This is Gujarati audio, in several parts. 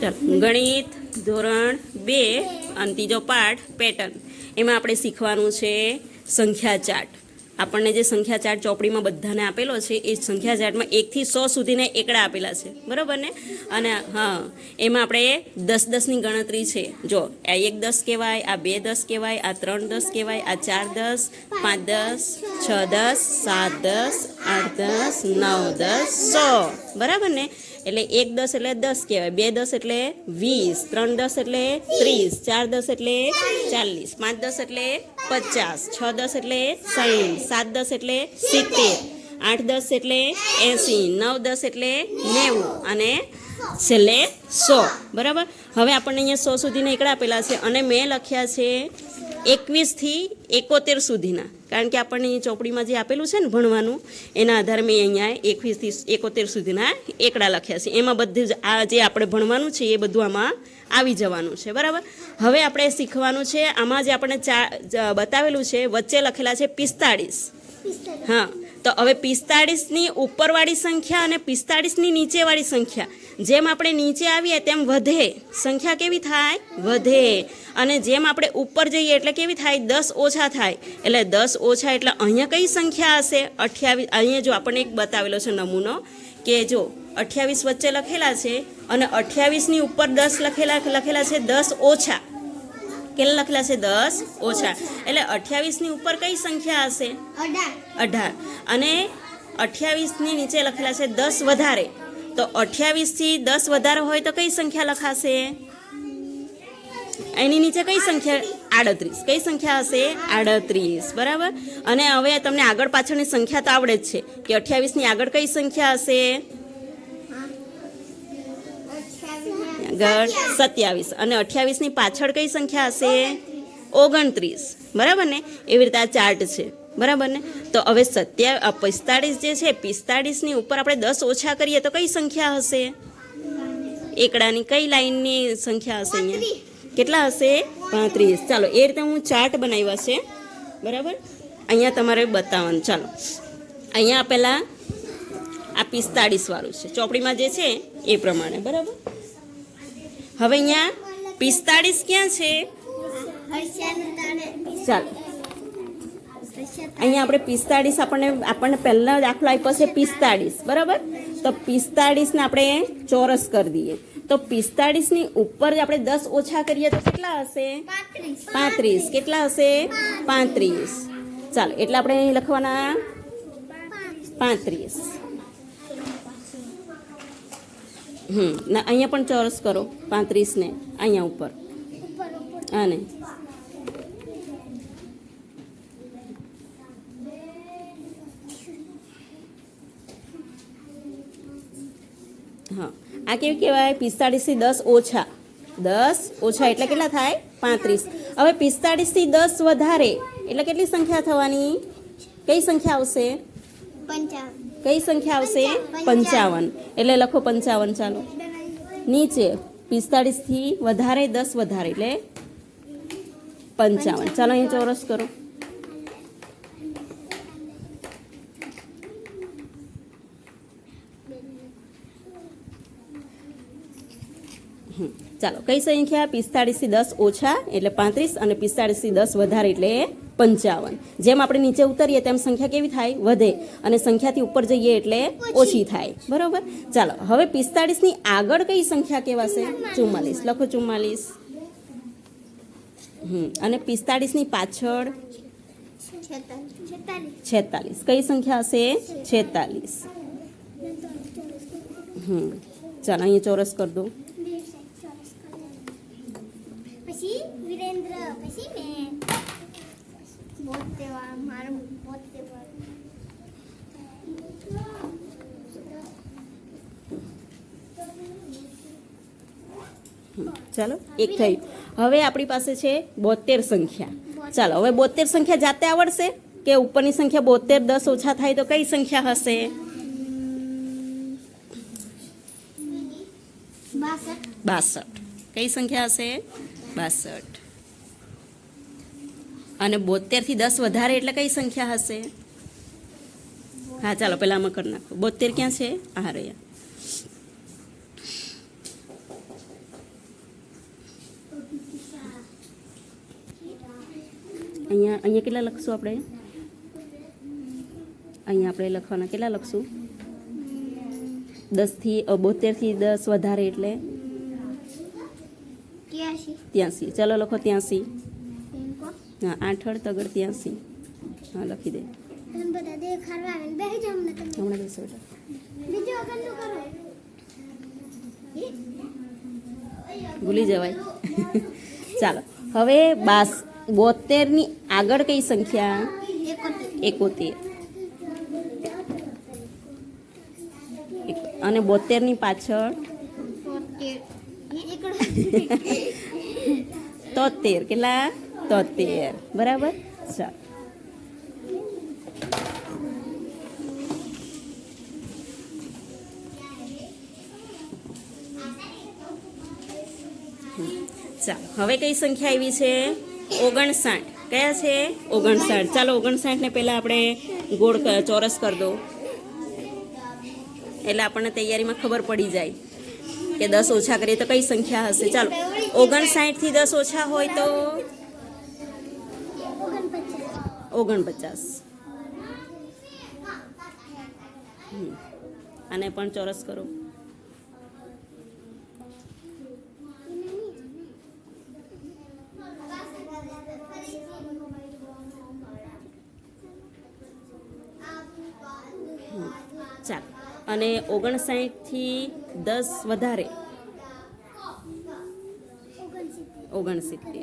ચાલ, ગણિત ધોરણ બે અને ત્રીજો પાઠ પેટર્ન. એમાં આપણે શીખવાનું છે સંખ્યા ચાર્ટ. આપણને જે સંખ્યા ચાર્ટ ચોપડીમાં બધાને આપેલો છે, એ સંખ્યા ચાર્ટમાં એકથી સો સુધીના એકડા આપેલા છે. બરાબર ને? અને હા, એમાં આપણે દસ દસની ગણતરી છે. જો, આ એક દસ કહેવાય, આ બે દસ કહેવાય, આ ત્રણ દસ કહેવાય, આ ચાર દસ, પાંચ દસ, છ દસ, સાત દસ, આઠ દસ, નવ દસ, સો. બરાબર ને? એટલે એક દસ એટલે દસ કહેવાય. બે દસ એટલે વીસ, ત્રણ દસ એટલે ત્રીસ, ચાર દસ એટલે ચાલીસ, પાંચ દસ એટલે પચાસ, છ દસ એટલે સાઠ સાત દસ એટલે સિત્તેર, આઠ દસ એટલે એંસી, નવ દસ એટલે નેવું અને છેલ્લે સો. બરાબર? હવે આપણને અહીંયા સો સુધીના એકડા આપેલા છે અને મેં લખ્યા છે એકવીસથી એકોતેર સુધીના. કારણ કે આપણને ચોપડીમાં જે આપેલું છે ને ભણવાનું એના આધારે મેં અહીંયા એકવીસથી એકોતેર સુધીના એકડા લખ્યા છે. એમાં બધું જ આ જે આપણે ભણવાનું છે એ બધું આમાં આવી જવાનું છે. બરાબર? હવે આપણે શીખવાનું છે આમાં જે આપણને ચા બતાવેલું છે વચ્ચે લખેલા છે પિસ્તાળીસ. હા. તો હવે પિસ્તાળીસની ઉપરવાળી સંખ્યા અને પિસ્તાળીસની નીચેવાળી સંખ્યા. જેમ આપણે નીચે આવીએ તેમ વધે. સંખ્યા કેવી થાય? વધે. અને જેમ આપણે ઉપર જઈએ એટલે કેવી થાય? દસ ઓછા થાય. એટલે દસ ઓછા એટલે અહીંયા કઈ સંખ્યા હશે? અઠ્યાવીસ, અહીંયા જો આપણને એક બતાવેલો છે નમૂનો કે જો અઠ્યાવીસ વચ્ચે લખેલા છે અને અઠ્યાવીસની ઉપર દસ લખેલા લખેલા છે દસ ઓછા. કેટલા લખેલા છે દસ? ઓછા. એટલે અઠ્યાવીસની ઉપર કઈ સંખ્યા હશે? અઢાર. અને અઠ્યાવીસની નીચે લખેલા છે દસ વધારે. તો અઠ્યાવીસથી દસ વધારે હોય તો કઈ સંખ્યા લખાશે? એની નીચે કઈ સંખ્યા? આડત્રીસ. કઈ સંખ્યા હશે? આડત્રીસ. બરાબર? અને હવે તમને આગળ પાછળની સંખ્યા તો આવડે જ છે. કે અઠ્યાવીસની આગળ કઈ સંખ્યા હશે? આગળ સત્યાવીસ. અને અઠ્યાવીસની પાછળ કઈ સંખ્યા હશે? ઓગણત્રીસ. બરાબર ને? એવી રીતે આ ચાર્ટ છે. બરાબર ને? તો હવે સત્યા પિસ્તાળીસ જે છે પિસ્તાળીસની ઉપર આપણે દસ ઓછા કરીએ તો કઈ સંખ્યા હશે? એકડાની કઈ લાઈનની સંખ્યા હશે અહીંયા? કેટલા હશે? પાંત્રીસ. ચાલો એ રીતે હું ચાર્ટ બનાવ્યા છે. બરાબર? અહીંયા તમારે બતાવવાનું. ચાલો. અહીંયા પહેલાં આ પિસ્તાળીસવાળું છે. ચોપડીમાં જે છે એ પ્રમાણે. બરાબર? હવે અહીંયા પિસ્તાળીસ ક્યાં છે? ચાલો. અહીંયા આપણે પિસ્તાળીસ આપણને આપણને પહેલાં દાખલો આપ્યો છે પિસ્તાળીસ, બરાબર? તો પિસ્તાળીસને આપણે ચોરસ કરી દઈએ. તો પિસ્તાળીસની ઉપર આપણે દસ ઓછા કરીએ તો કેટલા હશે? પાંત્રીસ. કેટલા હશે? પાંત્રીસ. ચાલો, એટલે આપણે લખવાના પાંત્રીસ. હમ. ના, અહીંયા પણ ચોરસ કરો, પાંત્રીસને, અહીંયા ઉપર. અને હા. આ કેવું કહેવાય? પિસ્તાળીસથી દસ ઓછા. દસ ઓછા એટલે કેટલા થાય? પાંત્રીસ. હવે પિસ્તાળીસથી દસ વધારે, એટલે કેટલી સંખ્યા થવાની? કઈ સંખ્યા આવશે? પંચાવન. કઈ સંખ્યા આવશે? પંચાવન. એટલે લખો પંચાવન ચાલો. નીચે પિસ્તાળીસથી વધારે દસ વધારે એટલે પંચાવન. ચાલો અહીં ચોરસ કરો. ચાલો, કઈ સંખ્યા? પિસ્તાળીસથી દસ ઓછા એટલે પાંત્રીસ અને પિસ્તાળીસથી દસ વધારે એટલે પંચાવન. જેમ આપણે નીચે ઉતરીએ તેમ સંખ્યા કેવી થાય? વધે. અને સંખ્યાથી ઉપર જઈએ એટલે ઓછી. થાય. બરાબર? ચાલો હવે પિસ્તાળીસની આગળ કઈ સંખ્યા કહેવાશે? ચુમ્માલીસ. લખો ચુમ્માલીસ. હમ અને પિસ્તાળીસની પાછળ છેતાલીસ છેતાલીસ. કઈ સંખ્યા હશે? છેતાલીસ. હમ ચાલો અહીંયા ચોરસ કરી દો પછી વિરેન્દ્ર પછી મેં મારું ચાલો એક થઈ. હવે આપણી પાસે છે બોતેર સંખ્યા. ચાલો હવે બોતેર સંખ્યા જાતે આવડશે કે ઉપરની સંખ્યા બોતેર દસ ઓછા થાય તો કઈ સંખ્યા હશે? બાસઠ. કઈ સંખ્યા હશે? બાસઠ. અને બોતેરથી દસ વધારે એટલે કઈ સંખ્યા હશે હા ચાલો પહેલા આમાં કરી નાખો બોતેર ક્યાં છે આ રહ્યા અહીંયા અહીંયા કેટલા લખશું આપણે અહીંયા આપણે લખવાના કેટલા લખશું દસથી બોતેરથી દસ વધારે એટલે ત્યાંસી ચલો લખો ત્યાંસી હા આઠળ તગડ ત્યાંસી હા લખી દે. હમણાં બેસો ભૂલી જવાય. ચાલો હવે બાસ બોતેરની આગળ કઈ સંખ્યા? એકોતેર. એક- અને બોતેરની પાછળ? તોતેર. કેટલા? તોતેર બરાબર? ચાલો. ચાલો, હવે કઈ સંખ્યા આવી છે? ઓગણસાઠ. કયા છે? ઓગણસાઠ. ચાલો, ઓગણસાઠને પહેલાં આપણે ગોળ ચોરસ કરી દો. એટલે આપણને તૈયારીમાં ખબર પડી જાય કે દસ ઓછા કરીએ તો કઈ સંખ્યા હશે? ચાલો, ઓગણસાઠથી દસ ઓછા હોય તો ઓગણપચાસ. આને પણ ચોરસ કરો. ચાલ. અને ઓગણસાઠથી દસ વધારે. ઓગણસિત્તેર.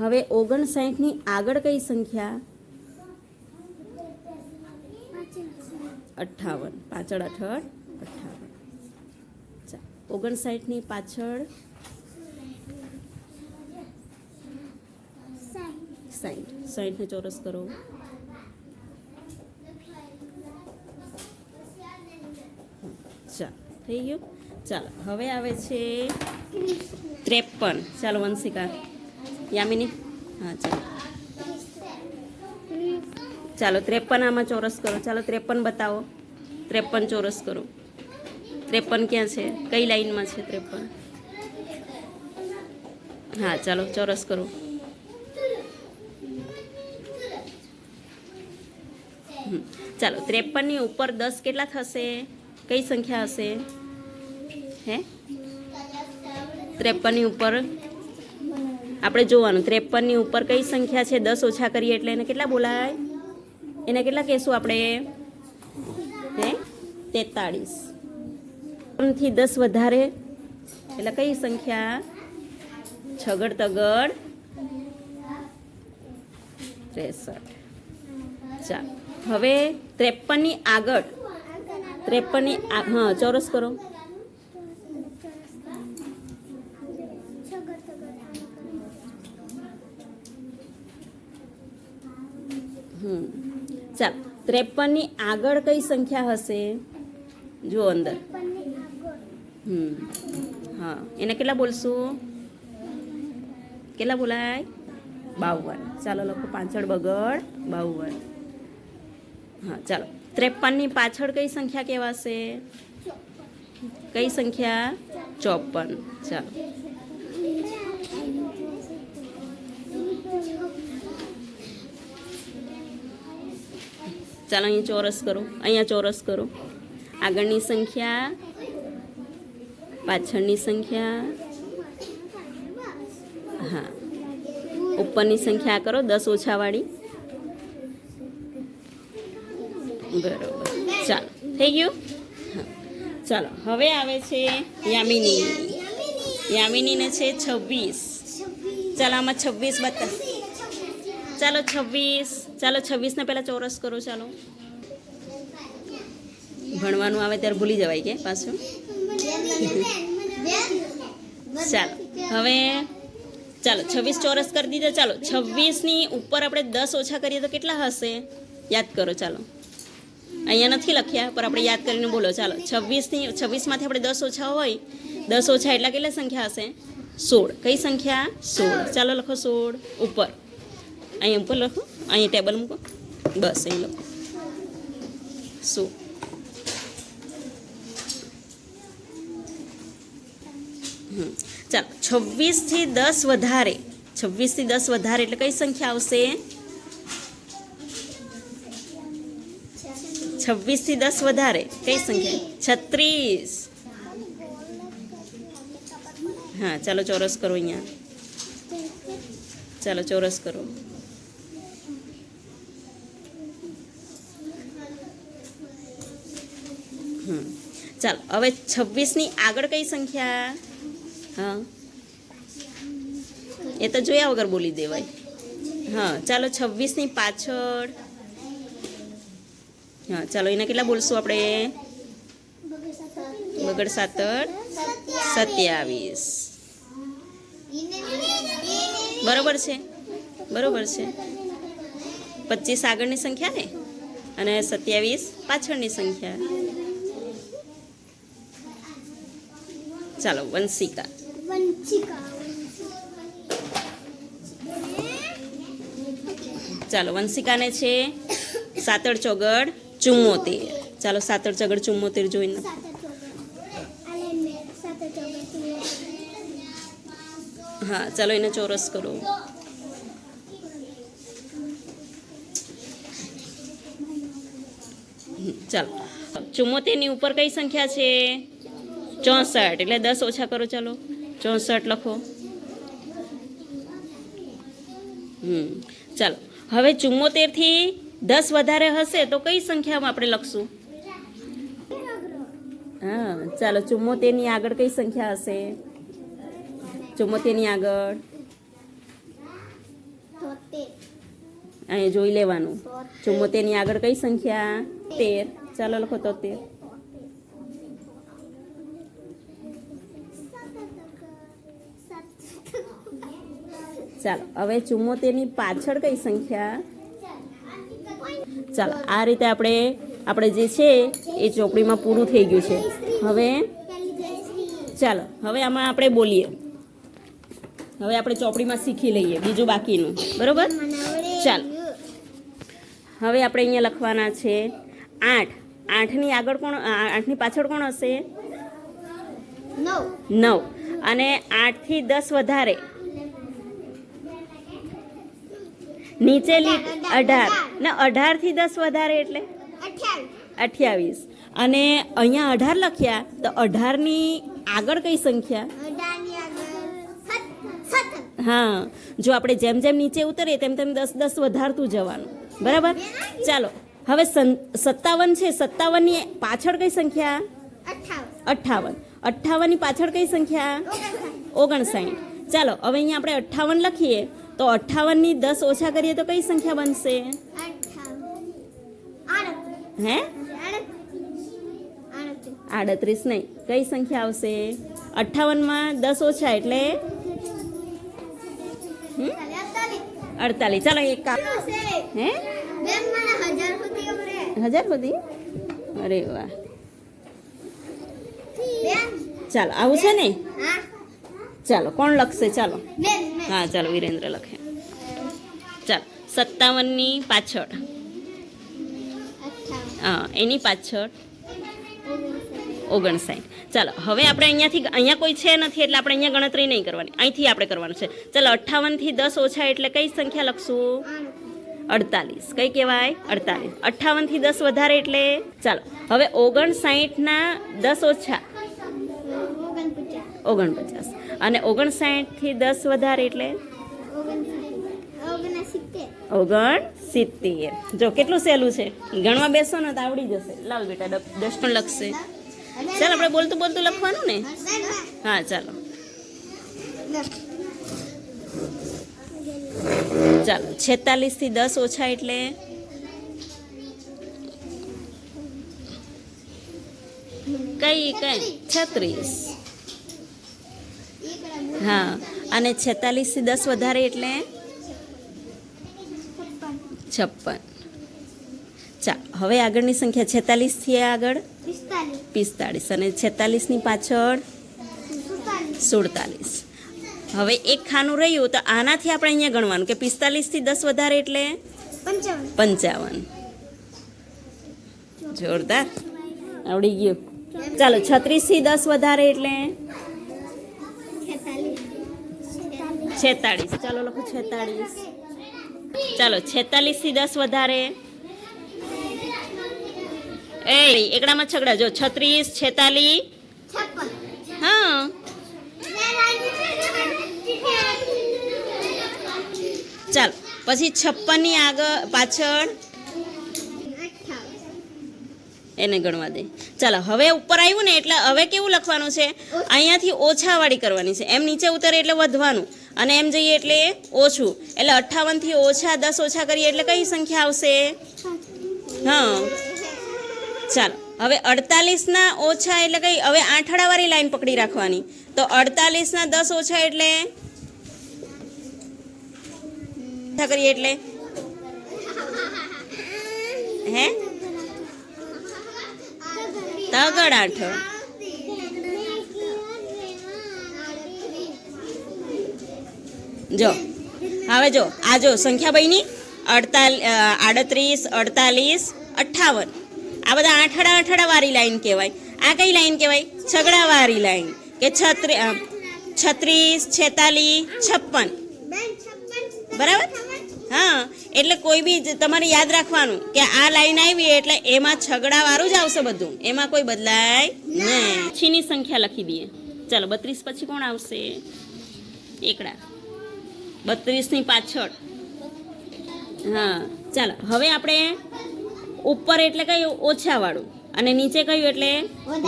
હવે ઓગણસાઠની આગળ કઈ સંખ્યા? અઠ્ઠાવન. પાછળ અઠળ અઠ્ઠાવન. ઓગણસાઠની પાછળ સાઠ સાઠને ચોરસ કરો. ચાલો થઈ ગયું? ચાલો, હવે આવે છે ત્રેપન. ચાલો, વંશિકા. યામિની? હા, ચાલો. ચાલો, ત્રેપન આમાં ચોરસ કરો. ચાલો, ત્રેપન બતાવો. ત્રેપન ચોરસ કરો. ત્રેપન ક્યાં છે? કઈ લાઈનમાં છે ત્રેપન? હા, ચાલો, ચોરસ કરો. ચાલો, ત્રેપનની ઉપર દસ કેટલા થશે? કઈ સંખ્યા હશે? હે? ત્રેપનની ઉપર આપણે જોવાનું. ત્રેપનની ઉપર કઈ સંખ્યા છે? દસ ઓછા કરીએ એટલે એને કેટલા બોલાય? એને કેટલા કહેશું આપણે? હે? તેતાળીસ. ત્રણથી દસ વધારે. એટલે કઈ સંખ્યા? છગડ, તગડ. ત્રેસઠ. ચાલ. હવે ત્રેપનની આગળ. ત્રેપનની હા, ચોરસ કરો. ચાલો, ત્રેપનની આગળ કઈ સંખ્યા હશે? જુઓ અંદર. હમ. હા. એને કેટલા બોલશું? કેટલા બોલાય? બાવન. ચાલો લખો પાછળ બગડ, બાવન. હા, ચાલો. ત્રેપનની પાછળ કઈ સંખ્યા કહેવાશે? કઈ સંખ્યા? ચોપન. ચાલો. ચાલો અહીં ચોરસ કરો, અહીંયા ચોરસ કરો. આગળની સંખ્યા, પાછળની સંખ્યા. હા. ઉપરની સંખ્યા કરો, દસ ઓછાવાળી બરોબર. ચાલો, થઈ ગયું? ચાલો, હવે આવે છે યામિની. યામિનીને છે છવ્વીસ. ચાલો, આમાં છવ્વીસ બતા ચાલો છવ્વીસ, ચાલો છવ્વીસને પહેલાં ચોરસ કરો, ચાલો. ભણવાનું આવે ત્યારે ભૂલી જવાય કે પાછું. ચાલો, હવે ચાલો, છવ્વીસ ચોરસ કરી દીધો. ચાલો, છવ્વીસની ઉપર આપણે દસ ઓછા કરીએ તો કેટલા હશે? યાદ કરો, ચાલો. અહીંયા નથી લખ્યા, પણ આપણે યાદ કરીને બોલો. ચાલો, છવ્વીસની, છવ્વીસમાંથી આપણે દસ ઓછા હોય, દસ ઓછા એટલા કેટલા સંખ્યા હશે? સોળ. કઈ સંખ્યા? સોળ. ચાલો, લખો સોળ. ઉપર. અહીંયા ઉપર લખો, અહીંયા ટેબલ મૂકો. બસ, અહીં લખો. શું. ચાલો, છવ્વીસથી દસ વધારે. છવ્વીસથી દસ વધારે એટલે કઈ સંખ્યા આવશે? છવ્વીસથી દસ વધારે. કઈ સંખ્યા? છત્રીસ. હા, ચાલો ચોરસ કરો અહીંયા. ચાલો ચોરસ કરો. ચાલો, હવે છવ્વીસની આગળ કઈ સંખ્યા? હા. એ તો જોયા વગર બોલી દેવાય. હા, ચાલો છવ્વીસની પાછળ. હા, ચાલો, એના કેટલા બોલશું આપણે? બગડ સાતર સત્યાવીસ. બરોબર છે? બરોબર છે. પચીસ આગળની સંખ્યા ને? અને સત્યાવીસ પાછળની સંખ્યા. ચાલો વંશિકા. ચાલો વંશિકાને છે સાતડ ચોગડ ચુમ્મોતેર. ચાલો સાતર ચોગડ ચુમ્મોતેર જોઈને. હા ચાલો એને ચોરસ કરો. ચાલો. ચુમ્મોતેરની ઉપર કઈ સંખ્યા છે? ચોસઠ, એટલે દસ ઓછા કરો ચાલો. ચોસઠ લખો. હમ, ચાલો. હવે ચુમ્મોતેરથી દસ વધારે હશે તો કઈ સંખ્યામાં આપણે લખશું? હા, ચાલો ચુમ્મોતેરની આગળ કઈ સંખ્યા હશે? ચુમ્મોતેરની આગળ? તોતેર અહીંયા જોઈ લેવાનું. ચુમ્મોતેરની આગળ કઈ સંખ્યા? તેર. ચાલો લખો તો ચાલો હવે ચુમ્મોતેરની પાછળ કઈ સંખ્યા? ચાલો આ રીતે આપણે આપણે જે છે એ ચોપડીમાં પૂરું થઈ ગયું છે. હવે ચાલો હવે આમાં આપણે બોલીએ. હવે આપણે ચોપડીમાં શીખી લઈએ બીજું બાકીનું. બરોબર? ચાલો. હવે આપણે અહીંયા લખવાના છે આઠ. આઠની આગળ કોણ આઠની પાછળ કોણ હશે? નવ. નવ. અને આઠથી દસ વધારે. નીચે લીટ અઢાર ને અઢારથી દસ વધારે એટલે? અઠ્યાવીસ. અને અહીંયા અઢાર લખ્યા તો અઢારની આગળ કઈ સંખ્યા? હા. જો આપણે જેમ જેમ નીચે ઉતરીએ તેમ તેમ દસ દસ વધારતું જવાનું. બરાબર? ચાલો. હવે સત્તાવન છે. સત્તાવનની પાછળ કઈ સંખ્યા? અઠ્ઠાવન. અઠ્ઠાવનની પાછળ કઈ સંખ્યા? ઓગણસાઠ. ચાલો હવે અહીંયા આપણે અઠ્ઠાવન લખીએ. તો અઠ્ઠાવનની દસ ઓછા કરીએ તો કઈ સંખ્યા બનશે અઠ્ઠાવન આડત્રીસ હે આડત્રીસ આડત્રીસ નહીં કઈ સંખ્યા આવશે અઠ્ઠાવનમાં દસ ઓછા એટલે હમ? અડતાલીસ ચાલો એક કાપ હે બેન મને હજાર સુધી ગમરે હજાર સુધી અરે વાહ બેન ચાલો આવું છે ને હા ચાલો કોણ લખશે ચાલો બેન મેં હા ચાલો વિરેન્દ્ર લખે. ચાલો સત્તાવનની પાછળ. હા એની પાછળ. ઓગણસાઠ. ચાલો હવે આપણે અહીંયાથી અહીંયા કોઈ છે નથી એટલે આપણે અહીંયા ગણતરી નહીં કરવાની. અહીંથી આપણે કરવાનું છે. ચાલો અઠ્ઠાવનથી દસ ઓછા એટલે કઈ સંખ્યા લખશું? અડતાલીસ. કઈ કહેવાય? અડતાલીસ. અઠ્ઠાવનથી દસ વધારે એટલે? ચાલો હવે ઓગણસાઠના દસ ઓછા. ઓગણપચાસ. અને ઓગણસાઠથી દસ વધારે એટલે? ઓગણ સિત્તેર જો, કેટલું સહેલું છે? ગણવા બેસો ને તો આવડી જશે. લાવ બેટા દસ પણ લખશે. ચાલો, આપણે બોલતું બોલતું લખવાનું ને? હા, ચાલો. ચાલો છેતાલીસથી દસ ઓછા એટલે? કઈ કઈ? છત્રીસ. હા. અને છેતાલીસથી દસ વધારે એટલે? છપ્પન. ચા હવે આગળની સંખ્યા છેતાલીસથી આગળ? પિસ્તાળીસ અને છેતાલીસની પાછળ? સુડતાલીસ. હવે એક ખાનું રહ્યું તો આનાથી આપણે અહીંયા ગણવાનું કે પિસ્તાલીસથી દસ વધારે એટલે? પંચાવન. પંચાવન. જોરદાર. આવડી ગયું. ચાલો છત્રીસથી દસ વધારે એટલે? છેતાળીસ. ચાલો લખો છેતાળીસ. ચાલો છેતાલીસથી દસ વધારે. એ એકડામાં છગડા. જો છત્રીસ છેતાલીસ હા. ચાલો પછી છપ્પનની આગળ પાછળ. એને ગણવા દે. ચાલો હવે ઉપર આવ્યું ને એટલે હવે કેવું લખવાનું છે? અહીંયાથી ઓછાવાળી કરવાની છે. એમ નીચે ઉતરે એટલે વધવાનું. અને એમ જઈએ એટલે ઓછું. એટલે અઠ્ઠાવનથી ઓછા દસ ઓછા કરીએ એટલે કઈ સંખ્યા આવશે? હા. ચાલો. હવે અડતાલીસના ઓછા એટલે કઈ? હવે આઠડાવાળી લાઈન પકડી રાખવાની. તો અડતાલીસના દસ ઓછા એટલે? કરીએ એટલે? હે? તગડ આઠ. જો, હવે જો, આ જો સંખ્યા બની અડતાલ આડત્રીસ, અડતાલીસ, અઠ્ઠાવન. આ બધા આઠડા આઠડાવાળી લાઈન કહેવાય. આ કઈ લાઈન કહેવાય? છગડાવાળી લાઈન કે છત્રી છત્રીસ છેતાલીસ છપ્પન. બરાબર? હા, એટલે કોઈ બી તમારે યાદ રાખવાનું કે આ લાઈન આવી એટલે એમાં છગડાવાળું જ આવશે બધું. એમાં કોઈ બદલાય નહીં. પછીની સંખ્યા લખી દઈએ. ચાલો, બત્રીસ પછી કોણ આવશે? એકડા. બત્રીસની પાછળ. હા ચાલો હવે આપણે ઉપર એટલે કયું ઓછાવાળું અને નીચે કયું એટલે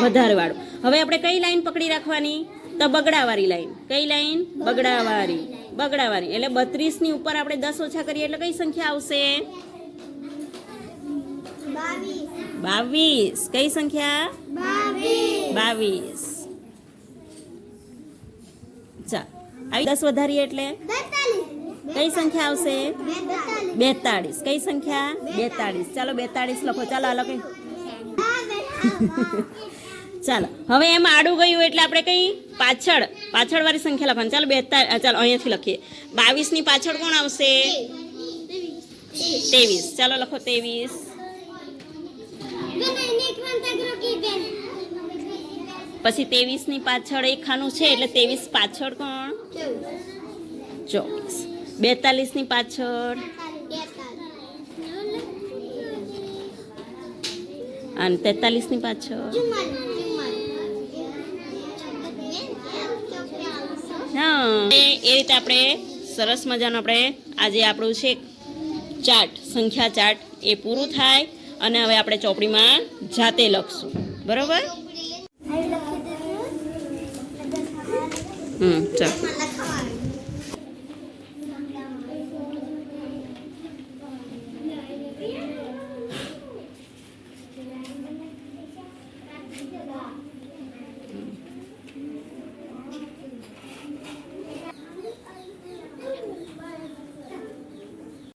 વધારેવાળું. હવે આપણે કઈ લાઈન પકડી રાખવાની? તો બગડાવાળી લાઈન. કઈ લાઈન? બગડાવાળી. બગડાવાળી. એટલે બત્રીસની ઉપર આપણે દસ ઓછા કરીએ એટલે કઈ સંખ્યા આવશે? બાવીસ. કઈ સંખ્યા? બાવીસ. ચાલ. આવી દસ વધારીએ એટલે? કઈ સંખ્યા આવશે? બેતાળીસ. કઈ સંખ્યા? બેતાળીસ. ચાલો બેતાળીસ લખો. ચાલો આ લખો. ચાલો. હવે એમ આડું ગયું એટલે આપણે કઈ? પાછળ. પાછળવાળી સંખ્યા લખવાની. ચાલો બેતા ચાલો અહીંયાથી લખીએ. બાવીસની પાછળ કોણ આવશે? ત્રેવીસ. ચાલો લખો ત્રેવીસ. પછી ત્રેવીસની પાછળ એક ખાનું છે, એટલે ત્રેવીસ પાછળ કોણ? ચોવીસ. બેતાલીસની પાછળ? અને તેતાલીસની પાછળ? હા. એ રીતે આપણે સરસ મજાનું આપણે આજે આપણું છે ચાર્ટ, સંખ્યા ચાર્ટ એ પૂરું થાય અને હવે આપણે ચોપડીમાં જાતે લખશું. બરોબર? હમ ચાલ